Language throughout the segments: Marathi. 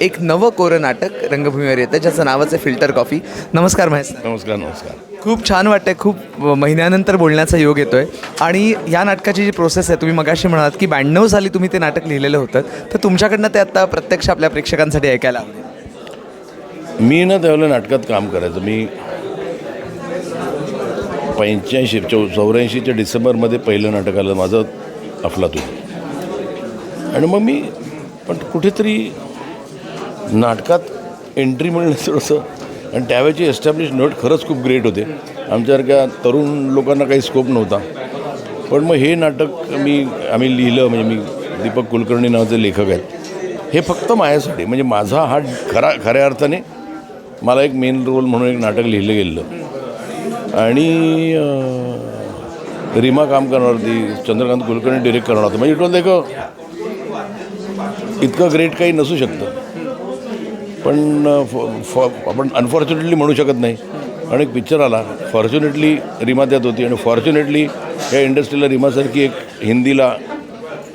एक नवं कोरं नाटक रंगभूमीवर येतं ज्याचं नावच आहे फिल्टर कॉफी. नमस्कार महेश. सर. नमस्कार नमस्कार. खूप छान वाटतंय खूप महिन्यानंतर बोलण्याचा योग येतोय. आणि या नाटकाची जी प्रोसेस आहे तुम्ही मगाशी म्हणालात की ब्याण्णव साली तुम्ही ते नाटक लिहिलेलं होतं. तर तुमच्याकडनं ते आता प्रत्यक्ष आपल्या प्रेक्षकांसाठी ऐकायला मी ना त्यावेळेला नाटकात काम करायचं. मी पंच्याऐंशी चौ चौऱ्याऐंशीच्या डिसेंबरमध्ये पहिलं नाटक आलं. माझं अफलातून. आणि मग मी पण कुठेतरी नाटकात एंट्री मिळणं थोडंसं आणि त्यावेळेची एस्टॅब्लिश नोट खरंच खूप ग्रेट होते. आमच्यासारख्या तरुण लोकांना काही स्कोप नव्हता. पण मग हे नाटक मी आम्ही लिहिलं म्हणजे मी दीपक कुलकर्णी नावाचे लेखक आहेत. हे फक्त माझ्यासाठी म्हणजे माझा हा खरा खऱ्या अर्थाने मला एक मेन रोल म्हणून एक नाटक लिहिलं गेलं आणि रिमा काम करणार होती चंद्रकांत कुलकर्णी डिरेक्ट करणार होतं. म्हणजे इट वॉज लाईक इतकं ग्रेट काही नसू शकतं. पण फ- फ- आपण अनफॉर्च्युनेटली म्हणू शकत नाही. आणि एक पिक्चर आला. फॉर्च्युनेटली रीमा त्यात होती आणि फॉर्च्युनेटली या इंडस्ट्रीला रीमासारखी एक हिंदीला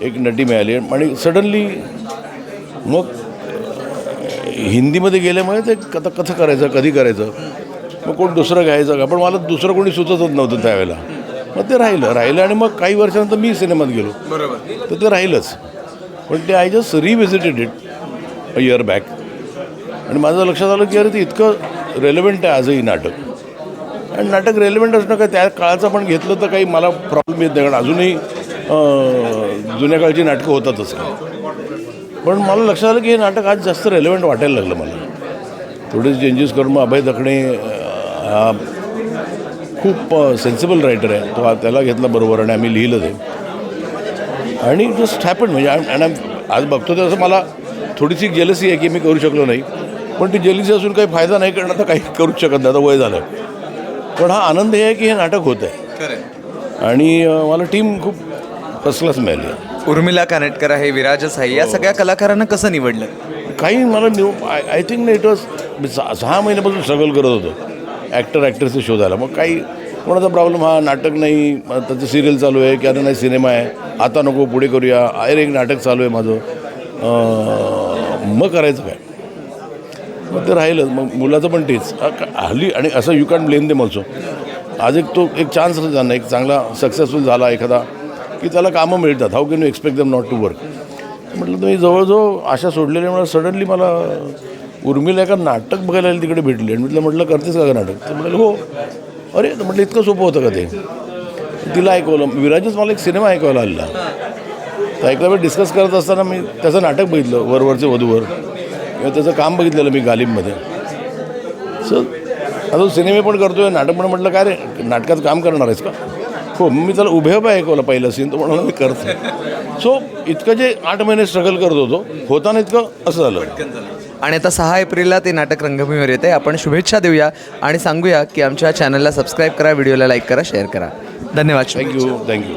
एक नटी मिळाली. आणि सडनली मग हिंदीमध्ये गेल्यामुळे ते आता कसं करायचं कधी करायचं? मग कोण दुसरं घ्यायचं का? पण मला दुसरं कोणी सुचतच नव्हतं त्यावेळेला. मग ते राहिलं. राहिलं आणि मग काही वर्षानंतर मी सिनेमात गेलो. बरोबर. तर ते राहिलंच. पण ते I just revisited it a year back आणि माझं लक्षात आलं की अरे ते इतकं रेलेवंट आहे आजही नाटक. आणि नाटक रेलेवंट असणं काय त्या काळाचं पण घेतलं तर काही मला प्रॉब्लेम येत नाही कारण अजूनही जुन्या काळची नाटकं होतातच पण मला लक्षात आलं की हे नाटक आज जास्त रेलेवंट वाटायला लागलं मला. थोडेसे चेंजेस करून मग अभय दखणे हा खूप सेन्सिबल रायटर आहे. तो हा- त्याला घेतला बरोबर आणि आम्ही लिहिलं ते. आणि जस्ट हॅपन म्हणजे आणि आज बघतो ते असं मला थोडीशी जेलसी आहे की मी करू शकलो नाही. पण ती जेलसी असून काही फायदा नाही करणार तर काही करूच शकत नाही. आता वय झालं पण हा आनंद हे आहे की हे नाटक होतं आहे आणि मला टीम खूप क्लास मिळाली आहे. उर्मिला कानेटकर आहे विराज साई या सगळ्या कलाकारांना कसं निवडलं? काही मला new I I think it was मी सहा सहा महिन्यापासून स्ट्रगल करत होतो. ॲक्टर ॲक्ट्रेसचे शोधायला मग काही कोणाचा प्रॉब्लेम हा नाटक नाही त्याचं सिरियल चालू आहे की अरे नाही सिनेमा आहे. आता नको पुढे करूया. अरे एक नाटक चालू आहे माझं. मग करायचं काय? मग ते राहिलं मग मुलाचं पण तेच. हल्ली आणि असं you can blame them also आज एक तो एक चान्स झाला एक चांगला सक्सेसफुल झाला एखादा की त्याला कामं मिळतात. How can you expect them not to work म्हटलं तुम्ही जवळजवळ आशा सोडलेल्यामुळे सडनली मला उर्मिला एका नाटक बघायला तिकडे भेटली. आणि म्हटलं म्हटलं करतेस का नाटक? तर म्हटलं हो. अरे म्हटलं इतकं सोपं होतं का ते? तिला ऐकवलं. विराजच मला एक सिनेमा ऐकवायला आलेला. तर ऐकल्यावर डिस्कस करत असताना मी त्याचं नाटक बघितलं वरवरचे वधूवर. किंवा त्याचं काम बघितलेलं मी गालिबमध्ये. सो आता सिनेमे पण करतोय नाटक पण म्हटलं काय रे नाटकात काम करणार आहेस का? हो मी त्याला उभे उभे ऐकवलं पहिलं सीन तो म्हणून मी करतो. सो इतकं जे आठ महिने स्ट्रगल करत होतो होताना इतकं असं झालं. आणि आता सहा एप्रिलला ते नाटक रंगभूमीवर येते आपण शुभेच्छा देऊया आणि सांगूया की आमच्या चॅनलला सबस्क्राईब करा व्हिडिओला लाईक करा शेअर करा. धन्यवाद थँक्यू थँक्यू